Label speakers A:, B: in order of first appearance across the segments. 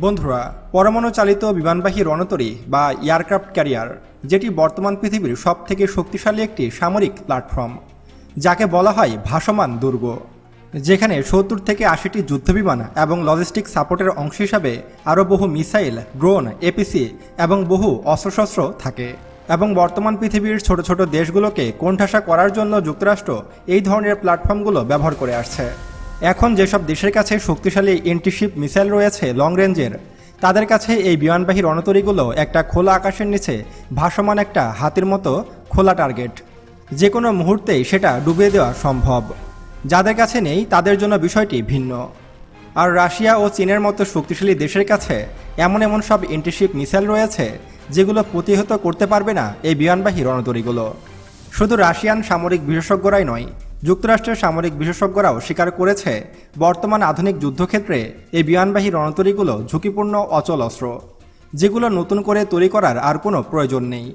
A: বন্ধুরা পরমাণু চালিত বিমানবাহী রণতরী বা এয়ারক্রাফট ক্যারিয়ার, যেটি বর্তমান পৃথিবীর সবথেকে শক্তিশালী একটি সামরিক প্ল্যাটফর্ম, যাকে বলা হয় ভাসমান দুর্গ, যেখানে সত্তর থেকে আশিটি যুদ্ধবিমান এবং লজিস্টিক সাপোর্টের অংশ হিসাবে আরও বহু মিসাইল, ড্রোন, এপিসি এবং বহু অস্ত্রশস্ত্র থাকে এবং বর্তমান পৃথিবীর ছোট ছোট দেশগুলোকে কোণঠাসা করার জন্য যুক্তরাষ্ট্র এই ধরনের প্ল্যাটফর্মগুলো ব্যবহার করে আসছে। এখন যেসব দেশের কাছে শক্তিশালী এন্টিশিপ মিসাইল রয়েছে লং রেঞ্জের তাদের কাছে এই বিমানবাহী রণতরীগুলো একটা খোলা আকাশের নিচে ভাসমান একটা হাতির মতো খোলা টার্গেট যে কোনো মুহূর্তেই সেটা ডুবিয়ে দেওয়া সম্ভব। যাদের কাছে নেই, তাদের জন্য বিষয়টি ভিন্ন। আর রাশিয়া ও চীনের মতো শক্তিশালী দেশের কাছে এমন এমন সব এন্টিশিপ মিসাইল রয়েছে, যেগুলো প্রতিহত করতে পারবে না এই বিমানবাহী রণতরীগুলো। শুধু রাশিয়ান সামরিক বিশেষজ্ঞরাই নয় যুক্তরাষ্ট্রের সামরিক বিশেষজ্ঞরাও স্বীকার করেছে, বর্তমান আধুনিক যুদ্ধক্ষেত্রে এই বিমানবাহী রণতরীগুলো ঝুঁকিপূর্ণ অচল অস্ত্র, যেগুলো নতুন করে তৈরি করার আর কোনো প্রয়োজন নেই,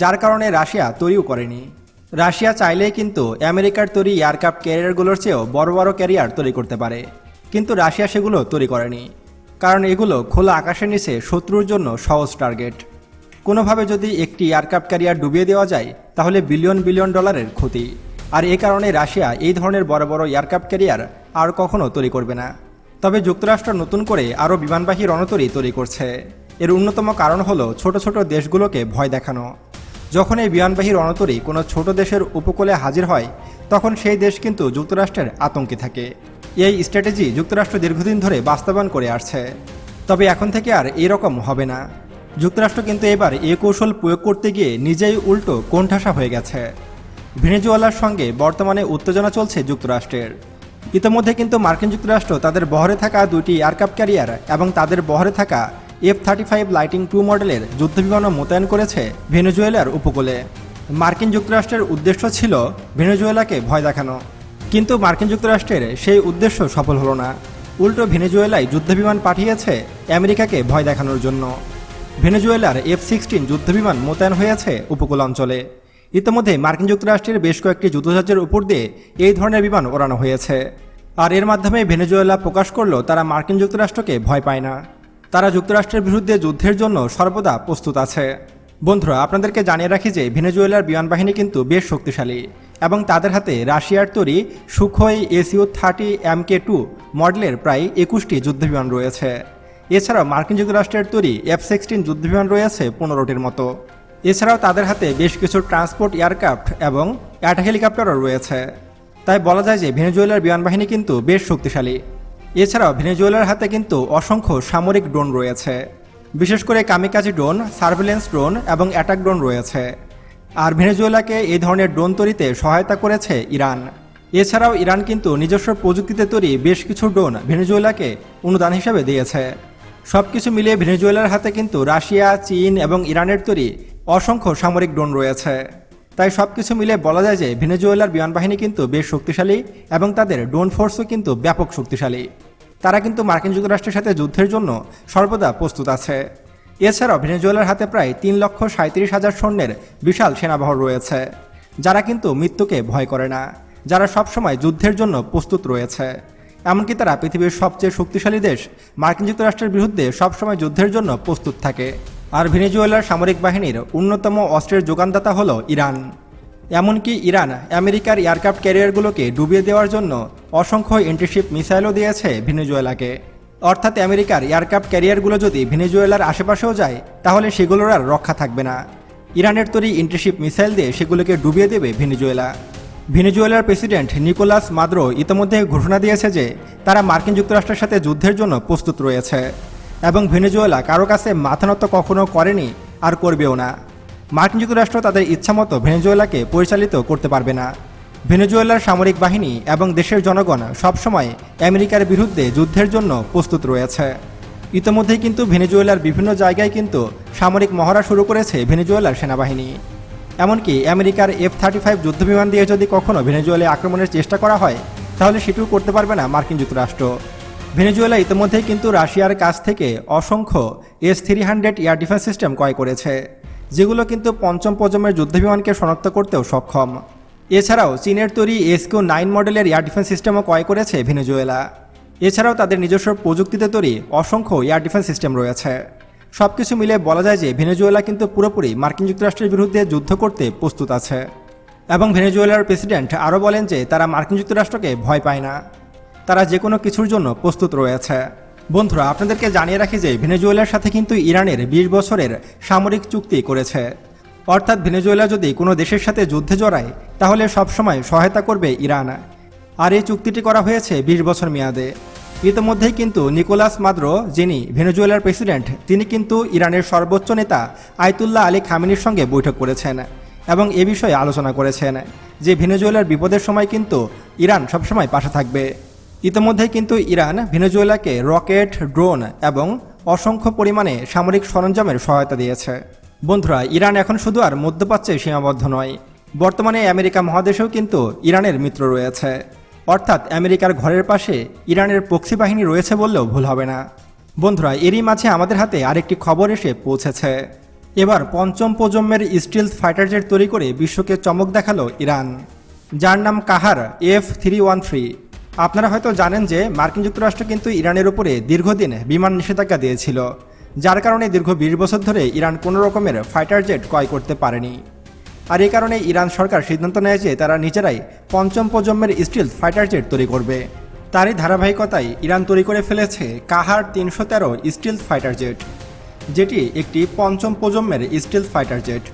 A: যার কারণে রাশিয়া তৈরিও করেনি। রাশিয়া চাইলেই কিন্তু আমেরিকার তৈরি এয়ারক্রাফট ক্যারিয়ারগুলোর চেয়েও বড় বড় ক্যারিয়ার তৈরি করতে পারে, কিন্তু রাশিয়া সেগুলো তৈরি করেনি, কারণ এগুলো খোলা আকাশের নিচে শত্রুর জন্য সহজ টার্গেট। কোনোভাবে যদি একটি এয়ারক্রাফট ক্যারিয়ার ডুবিয়ে দেওয়া যায়, তাহলে বিলিয়ন বিলিয়ন ডলারের ক্ষতি। আর এই কারণে রাশিয়া এই ধরনের বড় বড় এয়ারক্রাফট ক্যারিয়ার আর কখনো তৈরি করবে না। তবে যুক্তরাষ্ট্র নতুন করে আরও বিমানবাহী রণতরী তৈরি করছে। এর অন্যতম কারণ হলো ছোট ছোট দেশগুলোকে ভয় দেখানো। যখন এই বিমানবাহী রণতরী কোনো ছোট দেশের উপকূলে হাজির হয়, তখন সেই দেশ কিন্তু যুক্তরাষ্ট্রের আতঙ্কে থাকে। এই স্ট্র্যাটেজি যুক্তরাষ্ট্র দীর্ঘদিন ধরে বাস্তবায়ন করে আসছে। তবে এখন থেকে আর এরকম হবে না। যুক্তরাষ্ট্র কিন্তু এবার এ কৌশল প্রয়োগ করতে গিয়ে নিজেই উল্টো কোণঠাসা হয়ে গেছে। ভেনেজুয়েলার সঙ্গে বর্তমানে উত্তেজনা চলছে যুক্তরাষ্ট্রের। ইতিমধ্যে কিন্তু মার্কিন যুক্তরাষ্ট্র তাদের বহরে থাকা দুইটি এয়ারক্রাফট ক্যারিয়ার এবং তাদের বহরে থাকা F thirty five lightning two মডেলের যুদ্ধবিমানও মোতায়েন করেছে ভেনেজুয়েলার উপকূলে। মার্কিন যুক্তরাষ্ট্রের উদ্দেশ্য ছিল ভেনেজুয়েলাকে ভয় দেখানো। কিন্তু মার্কিন যুক্তরাষ্ট্রের সেই উদ্দেশ্য সফল হলো না। উল্টো ভেনেজুয়েলায় যুদ্ধবিমান পাঠিয়েছে আমেরিকাকে ভয় দেখানোর জন্য। ভেনেজুয়েলার এফ সিক্সটিন যুদ্ধবিমান মোতায়েন হয়েছে উপকূল অঞ্চলে ইতিমধ্যে মার্কিন যুক্তরাষ্ট্রের বেশ কয়েকটি যুদ্ধজাহাজের উপর দিয়ে এই ধরনের বিমান ওড়ানো হয়েছে। আর এর মাধ্যমে ভেনেজুয়েলা প্রকাশ করল তারা মার্কিন যুক্তরাষ্ট্রকে ভয় পায় না। তারা যুক্তরাষ্ট্রের বিরুদ্ধে যুদ্ধের জন্য সর্বদা প্রস্তুত আছে। বন্ধুরা, আপনাদেরকে জানিয়ে রাখি যে ভেনেজুয়েলার বিমান বাহিনী কিন্তু বেশ শক্তিশালী এবং তাদের হাতে রাশিয়ার তৈরি Sukhoi S U thirty M K two মডেলের প্রায় একুশটি যুদ্ধবিমান রয়েছে। এছাড়াও মার্কিন যুক্তরাষ্ট্রের তৈরি এফ সিক্সটিন যুদ্ধবিমান রয়েছে পনেরোটির মতো। এছাড়াও তাদের হাতে বেশ কিছু ট্রান্সপোর্ট এয়ারক্রাফট এবং অ্যাটা হেলিকপ্টারও রয়েছে। তাই বলা যায় যে ভেনেজুয়েলার বিমান বাহিনী কিন্তু বেশ শক্তিশালী। এছাড়াও ভেনেজুয়েলার হাতে কিন্তু অসংখ্য সামরিক ড্রোন রয়েছে। বিশেষ করে কামিকাজি ড্রোন, সার্ভেলেন্স ড্রোন এবং অ্যাটাক ড্রোন রয়েছে। আর ভেনেজুয়েলাকে এই ধরনের ড্রোন তৈরিতে সহায়তা করেছে ইরান। এছাড়াও ইরান কিন্তু নিজস্ব প্রযুক্তিতে তৈরি বেশ কিছু ড্রোন ভেনেজুয়েলাকে অনুদান হিসেবে দিয়েছে। সব কিছু মিলিয়ে ভেনেজুয়েলার হাতে কিন্তু রাশিয়া, চীন এবং ইরানের তৈরি অসংখ্য সামরিক ড্রোন রয়েছে। তাই সব কিছু মিলে বলা যায় যে ভেনেজুয়েলার বিমান বাহিনী কিন্তু বেশ শক্তিশালী এবং তাদের ড্রোন ফোর্সও কিন্তু ব্যাপক শক্তিশালী। তারা কিন্তু মার্কিন যুক্তরাষ্ট্রের সাথে যুদ্ধের জন্য সর্বদা প্রস্তুত আছে। এছাড়াও ভেনেজুয়েলার হাতে প্রায় তিন লক্ষ সাঁত্রিশ হাজার সৈন্যের বিশাল সেনাবহর রয়েছে, যারা কিন্তু মৃত্যুকে ভয় করে না, যারা সবসময় যুদ্ধের জন্য প্রস্তুত রয়েছে। এমনকি তারা পৃথিবীর সবচেয়ে শক্তিশালী দেশ মার্কিন যুক্তরাষ্ট্রের বিরুদ্ধে সবসময় যুদ্ধের জন্য প্রস্তুত থাকে। আর ভেনেজুয়েলার সামরিক বাহিনীর অন্যতম অস্ত্রের যোগানদাতা হল ইরান। এমনকি ইরান আমেরিকার এয়ারক্রাফট ক্যারিয়ারগুলোকে ডুবিয়ে দেওয়ার জন্য অসংখ্য এন্টিশিপ মিসাইলও দিয়েছে ভেনেজুয়েলাকে। অর্থাৎ আমেরিকার এয়ারক্রাফট ক্যারিয়ারগুলো যদি ভেনেজুয়েলার আশেপাশেও যায়, তাহলে সেগুলোর আর রক্ষা থাকবে না। ইরানের তৈরি এন্টিশিপ মিসাইল দিয়ে সেগুলোকে ডুবিয়ে দেবে ভেনেজুয়েলা। ভেনেজুয়েলার প্রেসিডেন্ট নিকোলাস মাদ্রো ইতিমধ্যে ঘোষণা দিয়েছে যে, তারা মার্কিন যুক্তরাষ্ট্রের সাথে যুদ্ধের জন্য প্রস্তুত রয়েছে। এবং ভেনেজুয়েলা কারও কাছে মাথা নত কখনো করেনি আর করবেও না। মার্কিন যুক্তরাষ্ট্র তাদের ইচ্ছামতো ভেনেজুয়েলাকে পরিচালিত করতে পারবে না। ভেনেজুয়েলার সামরিক বাহিনী এবং দেশের জনগণ সবসময় আমেরিকার বিরুদ্ধে যুদ্ধের জন্য প্রস্তুত রয়েছে। ইতিমধ্যেই কিন্তু ভেনেজুয়েলার বিভিন্ন জায়গায় কিন্তু সামরিক মহড়া শুরু করেছে ভেনেজুয়েলার সেনাবাহিনী। এমনকি আমেরিকার এফ থার্টি ফাইভ যুদ্ধবিমান দিয়ে যদি কখনো ভেনেজুয়েলায় আক্রমণের চেষ্টা করা হয়, তাহলে সেটিও করতে পারবে না মার্কিন যুক্তরাষ্ট্র। ভেনেজুয়েলা ইতিমধ্যেই কিন্তু রাশিয়ার কাছ থেকে অসংখ্য S three hundred air defence system ক্রয় করেছে, যেগুলো কিন্তু পঞ্চম প্রজন্মের যুদ্ধবিমানকে শনাক্ত করতেও সক্ষম। এছাড়াও চীনের তৈরি এস এসকিউ নাইন মডেলের এয়ার ডিফেন্স সিস্টেমও ক্রয় করেছে ভেনেজুয়েলা। এছাড়াও তাদের নিজস্ব প্রযুক্তিতে তৈরি অসংখ্য এয়ার ডিফেন্স সিস্টেম রয়েছে। সব কিছু মিলে বলা যায় যে ভেনেজুয়েলা কিন্তু পুরোপুরি মার্কিন যুক্তরাষ্ট্রের বিরুদ্ধে যুদ্ধ করতে প্রস্তুত আছে। এবং ভেনেজুয়েলার প্রেসিডেন্ট আরও বলেন যে তারা মার্কিন যুক্তরাষ্ট্রকে ভয় পায় না। তারা যে কোনো কিছুর জন্য প্রস্তুত রয়েছে। বন্ধুরা, আপনাদেরকে জানিয়ে রাখি যে ভেনেজুয়েলার সাথে কিন্তু ইরানের বিশ বছরের সামরিক চুক্তি করেছে। অর্থাৎ ভেনেজুয়েলা যদি কোনো দেশের সাথে যুদ্ধে জড়ায়, তাহলে সবসময় সহায়তা করবে ইরান। আর এই চুক্তিটি করা হয়েছে বিশ বছর মেয়াদে। ইতিমধ্যেই কিন্তু নিকোলাস মাদ্রো, যিনি ভেনেজুয়েলার প্রেসিডেন্ট, তিনি কিন্তু ইরানের সর্বোচ্চ নেতা আয়তুল্লাহ আলী খামিনির সঙ্গে বৈঠক করেছেন এবং এ বিষয়ে আলোচনা করেছেন যে ভেনেজুয়েলার বিপদের সময় কিন্তু ইরান সবসময় পাশে থাকবে। ইতিমধ্যেই কিন্তু ইরান, ভেনেজুয়েলাকে রকেট, ড্রোন এবং অসংখ্য পরিমাণে সামরিক সরঞ্জামের সহায়তা দিয়েছে। বন্ধুরা, ইরান এখন শুধু আর মধ্যপ্রাচ্যে সীমাবদ্ধ নয়। বর্তমানে আমেরিকা মহাদেশেও কিন্তু ইরানের মিত্র রয়েছে। অর্থাৎ আমেরিকার ঘরের পাশে ইরানের পক্ষী বাহিনী রয়েছে বললেও ভুল হবে না। বন্ধুরা, এরই মাঝে আমাদের হাতে আরেকটি খবর এসে পৌঁছেছে। এবার পঞ্চম প্রজন্মের স্টিল ফাইটার জেট তৈরি করে বিশ্বকে চমক দেখাল ইরান। যার নাম Qaher, F three one three. আপনারা হয়তো জানেন যে মার্কিন যুক্তরাষ্ট্র কিন্তু ইরানের উপরে দীর্ঘদিন বিমান নিষেধাজ্ঞা দিয়েছিল, যার কারণে দীর্ঘ বিশ বছর ধরে ইরান কোনো রকমের ফাইটার জেট ক্রয় করতে পারেনি। আর এই কারণে ইরান সরকার সিদ্ধান্ত নেয় যে তারা নিজেরাই পঞ্চম প্রজন্মের স্টিল ফাইটার জেট তৈরি করবে। তারই ধারাবাহিকতায় ইরান তৈরি করে ফেলেছে কাহার তিনশো তেরো স্টিল ফাইটার জেট, যেটি একটি পঞ্চম প্রজন্মের স্টিল ফাইটার জেট।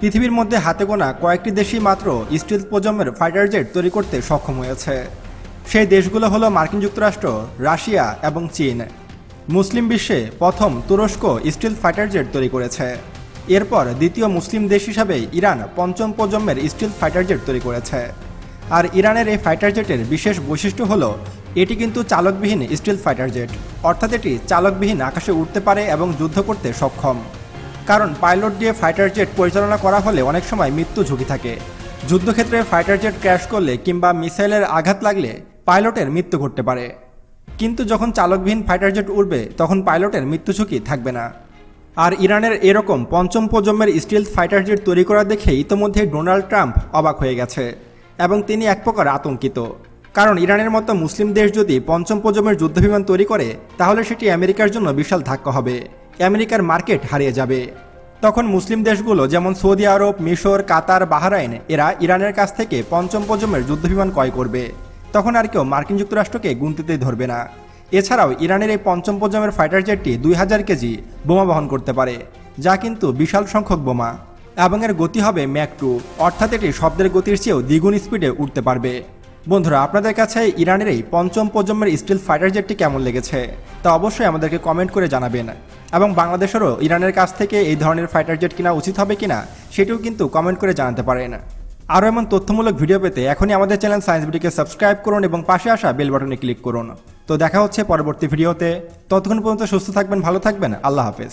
A: পৃথিবীর মধ্যে হাতে গোনা কয়েকটি দেশই মাত্র স্টিল প্রজন্মের ফাইটার জেট তৈরি করতে সক্ষম হয়েছে। সেই দেশগুলো হলো মার্কিন যুক্তরাষ্ট্র, রাশিয়া এবং চীন। মুসলিম বিশ্বে প্রথম তুরস্ক স্টিল ফাইটার জেট তৈরি করেছে। এরপর দ্বিতীয় মুসলিম দেশ হিসাবে ইরান পঞ্চম প্রজন্মের স্টিল ফাইটার জেট তৈরি করেছে। আর ইরানের এই ফাইটার জেটের বিশেষ বৈশিষ্ট্য হলো, এটি কিন্তু চালকবিহীন স্টিল ফাইটার জেট। অর্থাৎ এটি চালকবিহীন আকাশে উঠতে পারে এবং যুদ্ধ করতে সক্ষম। কারণ পাইলট দিয়ে ফাইটার জেট পরিচালনা করা হলে অনেক সময় মৃত্যু ঝুঁকি থাকে। যুদ্ধক্ষেত্রে ফাইটার জেট ক্র্যাশ করলে কিংবা মিসাইলের আঘাত লাগলে পাইলটের মৃত্যু ঘটতে পারে। কিন্তু যখন চালকবিহীন ফাইটার জেট উড়বে, তখন পাইলটের মৃত্যু ঝুঁকি থাকবে না। আর ইরানের এরকম পঞ্চম প্রজন্মের স্টিল ফাইটার জেট তৈরি করা দেখে ইতোমধ্যে ডোনাল্ড ট্রাম্প অবাক হয়ে গেছে এবং তিনি এক প্রকার আতঙ্কিত। কারণ ইরানের মতো মুসলিম দেশ যদি পঞ্চম প্রজন্মের যুদ্ধবিমান তৈরি করে, তাহলে সেটি আমেরিকার জন্য বিশাল ধাক্কা হবে। আমেরিকার মার্কেট হারিয়ে যাবে। তখন মুসলিম দেশগুলো যেমন সৌদি আরব, মিশর, কাতার, বাহরাইন, এরা ইরানের কাছ থেকে পঞ্চম প্রজন্মের যুদ্ধবিমান ক্রয় করবে। তখন আর কেউ মার্কিন যুক্তরাষ্ট্রকে গুনতিতেই ধরবে না। এছাড়াও ইরানের এই পঞ্চম প্রজন্মের ফাইটার জেটটি দুই হাজার কেজি বোমা বহন করতে পারে, যা কিন্তু বিশাল সংখ্যক বোমা। এবং এর গতি হবে ম্যাক টু, অর্থাৎ এটি শব্দের গতির চেয়েও দ্বিগুণ স্পিডে উঠতে পারবে। বন্ধুরা, আপনাদের কাছে ইরানের এই পঞ্চম প্রজন্মের স্টিল ফাইটার জেটটি কেমন লেগেছে, তা অবশ্যই আমাদেরকে কমেন্ট করে জানাবেন। এবং বাংলাদেশেরও ইরানের কাছ থেকে এই ধরনের ফাইটার জেট কিনা উচিত হবে কিনা, সেটিও কিন্তু কমেন্ট করে জানাতে পারেন। আরও এমন তথ্যমূলক ভিডিও পেতে এখনই আমাদের চ্যানেল সায়েন্স ভিডিওকে সাবস্ক্রাইব করুন এবং পাশে আসা বেল বাটনে ক্লিক করুন। তো দেখা হচ্ছে পরবর্তী ভিডিওতে। ততক্ষণ পর্যন্ত সুস্থ থাকবেন, ভালো থাকবেন। আল্লাহ হাফেজ।